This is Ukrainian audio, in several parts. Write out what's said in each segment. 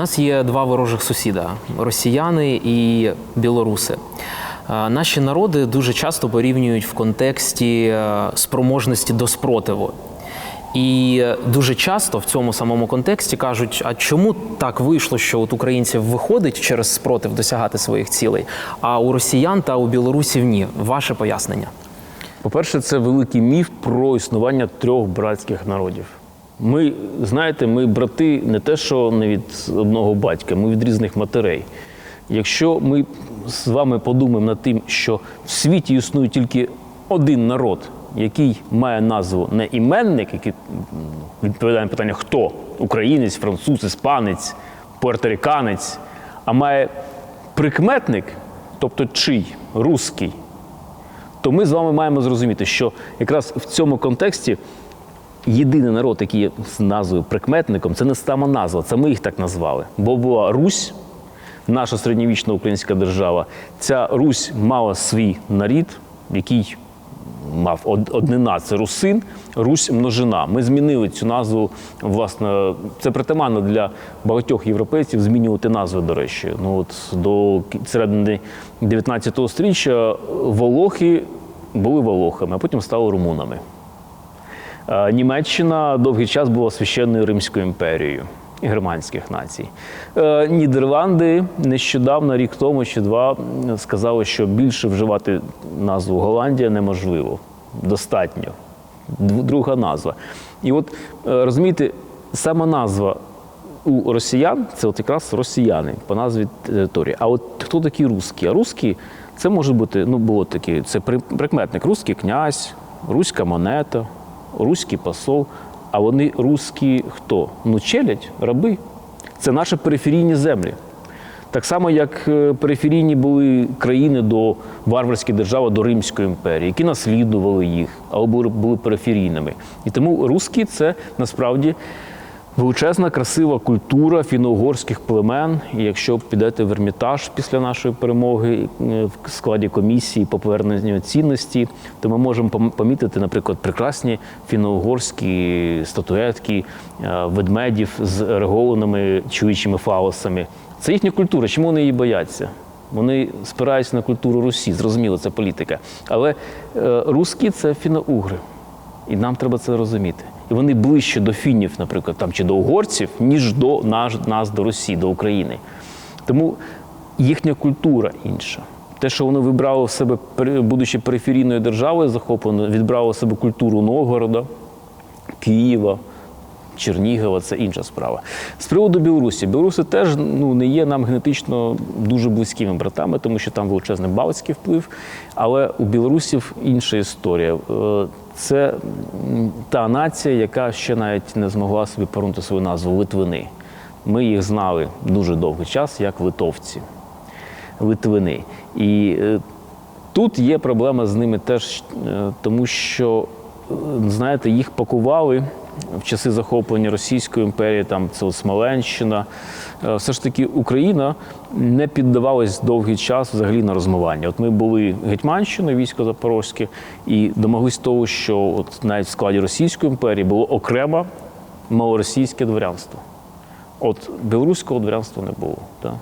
нас є два ворожих сусіда росіяни і білоруси. Наші народи дуже часто порівнюють в контексті е, спроможності до спротиву. І дуже часто в цьому самому контексті кажуть: а чому так вийшло, що от українців виходить через спротив досягати своїх цілей, а у росіян та у білорусів ні? Ваше пояснення? По-перше, це великий міф про існування трьох братських народів. Ми, знаєте, ми брати не те, що не від одного батька, ми від різних матерей. Якщо ми з вами подумаємо над тим, що в світі існує тільки один народ, який має назву не іменник, який відповідає на питання хто? Українець, француз, іспанець, пуерториканець, а має прикметник, тобто чий, русський, то ми з вами маємо зрозуміти, що якраз в цьому контексті єдиний народ, який є з назвою прикметником, це не сама назва, це ми їх так назвали. Бо була Русь, наша середньовічна українська держава. Ця Русь мала свій нарід, який мав од- однина це русин, Русь множина. Ми змінили цю назву. Власне, це притаманно для багатьох європейців змінювати назви, до речі. Ну от до середини 19 століття волохи були волохами, а потім стали румунами. Е, Німеччина довгий час була священною Римською імперією і германських націй. Е, Нідерланди нещодавно, рік тому чи два, сказали, що більше вживати назву Голландія неможливо. Достатньо. Друга назва. І от е, розумієте, сама назва у росіян це от якраз росіяни по назві території. А от хто такі русські? А русські це може бути, ну було такі, це прикметник, русський князь, руська монета, руський посол. А вони русські хто? Ну, челядь, раби. Це наші периферійні землі. Так само, як е, периферійні були країни до варварської держави, до Римської імперії, які наслідували їх, або були, периферійними. І тому русські це насправді величезна, красива культура фіно-угорських племен. І якщо підете в Ермітаж після нашої перемоги е, в складі комісії по поверненню цінності, то ми можемо помітити, наприклад, прекрасні фіно-угорські статуетки е, ведмедів з реголеними чоловічими фалосами. Це їхня культура. Чому вони її бояться? Вони спираються на культуру Русі, зрозуміло, це політика. Але е, русські це фіно-угри. І нам треба це розуміти. І вони ближче до фінів, наприклад, там чи до угорців, ніж до нас, нас до Росії, до України. Тому їхня культура інша. Те, що вони вибрали в себе, будучи периферійною державою захопленою, відбрали в себе культуру Новгорода, Києва, Чернігова це інша справа. З приводу Білорусі, білоруси теж ну, не є нам генетично дуже близькими братами, тому що там величезний балтський вплив. Але у білорусів інша історія. Е, Це та нація, яка ще навіть не змогла собі повернути свою назву Литвини. Ми їх знали дуже довгий час як литовці. Литвини. І е, тут є проблема з ними теж, е, тому що, знаєте, їх пакували в часи захоплення Російської імперії, там це Смоленщина. Е, Все ж таки Україна не піддавалась довгий час взагалі на розмивання. От ми були Гетьманщиною, військо Запорозьке, і домоглись того, що от навіть в складі Російської імперії було окремо малоросійське дворянство. От білоруського дворянства не було. Так?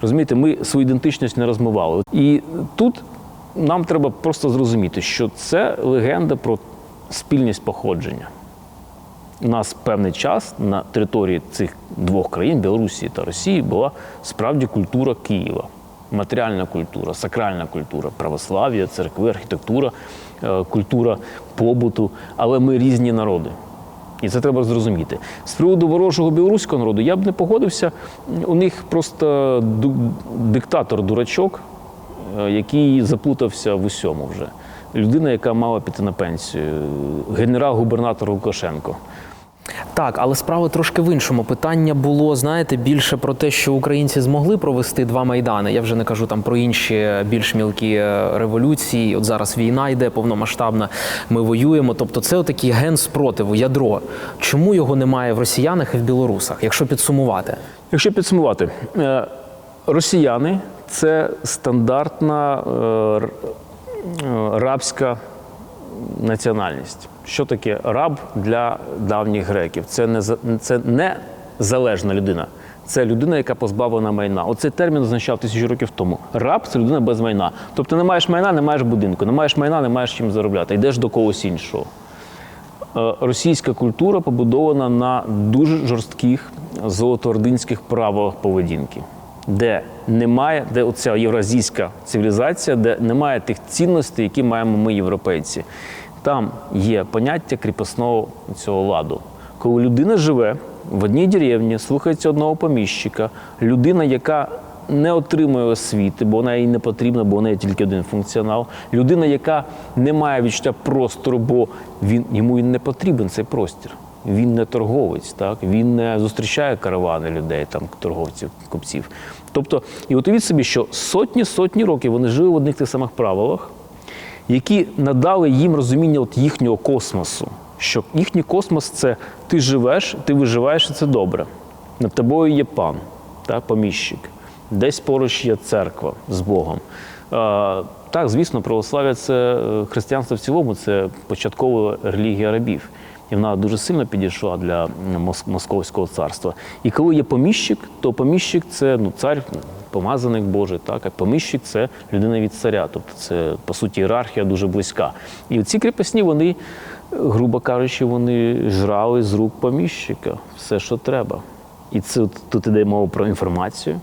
Розумієте, ми свою ідентичність не розмивали. І тут нам треба просто зрозуміти, що це легенда про спільність походження. У нас певний час на території цих двох країн, Білорусі та Росії, була справді культура Києва. Матеріальна культура, сакральна культура, православ'я, церкви, архітектура, е, культура побуту. Але ми різні народи. І це треба зрозуміти. З приводу ворожого білоруського народу я б не погодився. У них просто диктатор дурачок, е, який заплутався в усьому вже. Людина, яка мала піти на пенсію, генерал-губернатор Лукашенко. Так, але справа трошки в іншому. Питання було, знаєте, більше про те, що українці змогли провести два майдани. Я вже не кажу там про інші більш мілкі е, революції. От зараз війна йде повномасштабна. Ми воюємо. Тобто, це отакий ген спротиву, ядро. Чому його немає в росіянах і в білорусах, якщо підсумувати? Якщо підсумувати, е, росіяни це стандартна е, рабська національність. Що таке раб для давніх греків? Це не, це не залежна людина, це людина, яка позбавлена майна. Оцей термін означав тисячу років тому. Раб це людина без майна. Тобто не маєш майна, не маєш будинку, не маєш майна, не маєш чим заробляти. Йдеш до когось іншого. Е, Російська культура побудована на дуже жорстких золотоординських правилах поведінки, де немає, де оця євразійська цивілізація, де немає тих цінностей, які маємо ми, європейці. Там є поняття кріпосного цього ладу. Коли людина живе в одній деревні, слухається одного поміщика, людина, яка не отримує освіти, бо вона їй не потрібна, бо в неї тільки один функціонал. Людина, яка не має відчуття простору, бо він йому він не потрібен цей простір. Він не торговець, так він не зустрічає каравани людей, там торговців, купців. Тобто, і от уявіть собі, що сотні сотні років вони жили в одних тих самих правилах, які надали їм розуміння от їхнього космосу. Що їхній космос це ти живеш, ти виживаєш, і це добре. Над тобою є пан, так, поміщик. Десь поруч є церква з Богом. Е, так, звісно, православ'я це е, християнство в цілому, це початкова релігія рабів. І вона дуже сильно підійшла для Московського царства. І коли є поміщик, то поміщик це ну, цар, помазаник Божий, так, а поміщик це людина від царя. Тобто це, по суті, ієрархія дуже близька. І ці кріпосні, вони, грубо кажучи, вони жрали з рук поміщика все, що треба. І це тут іде мова про інформацію,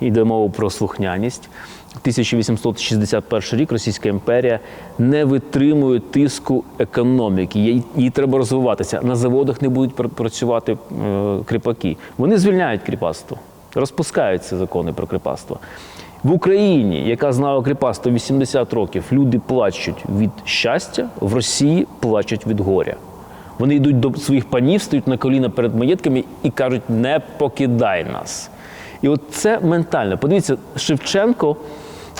йде мова про слухняність. 1861 рік Російська імперія не витримує тиску економіки. Їй треба розвиватися. На заводах не будуть працювати е, кріпаки. Вони звільняють кріпацтво, розпускають ці закони про кріпацтво. В Україні, яка знала кріпацтво 80 років, люди плачуть від щастя, в Росії плачуть від горя. Вони йдуть до своїх панів, стають на коліна перед маєтками і кажуть: не покидай нас. І от це ментально. Подивіться, Шевченко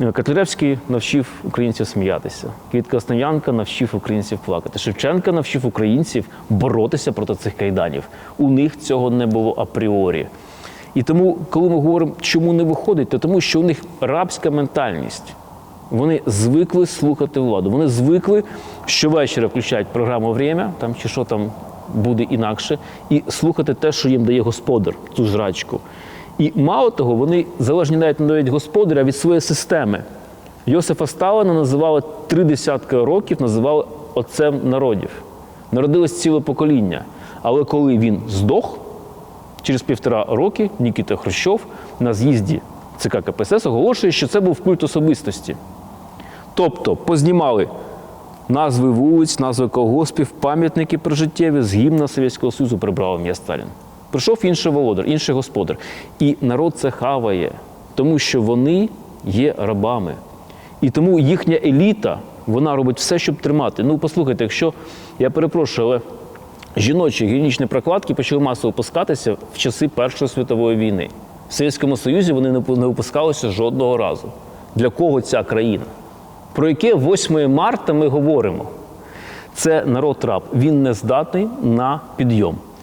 е, Котляревський навчив українців сміятися. Квітка Основ'янка навчив українців плакати. Шевченко навчив українців боротися проти цих кайданів. У них цього не було апріорі. І тому, коли ми говоримо, чому не виходить, то тому, що у них рабська ментальність. Вони звикли слухати владу. Вони звикли щовечора включають програму «Время» там чи що там буде інакше, і слухати те, що їм дає господар, цю жрачку. І мало того, вони залежні навіть не від господаря, від своєї системи. Йосифа Сталина називали три десятки років, називали отцем народів. Народилось ціле покоління. Але коли він здох, Через півтора роки Нікіта Хрущов на з'їзді ЦК КПСС оголошує, що це був культ особистості. Тобто познімали назви вулиць, назви колгоспів, пам'ятники прожиттєві з гімна Совєтського Союзу прибрав ім'я Сталін. Прийшов інший володар, інший господар. І народ це хаває, тому що вони є рабами. І тому їхня еліта вона робить все, щоб тримати. Ну, послухайте, якщо я перепрошую, але жіночі гігієнічні прокладки почали масово випускатися в часи Першої світової війни. В Совєтському Союзі вони не пу- не випускалися жодного разу. Для кого ця країна? Про яке 8 марта ми говоримо? Це народ раб. Він не здатний на підйом.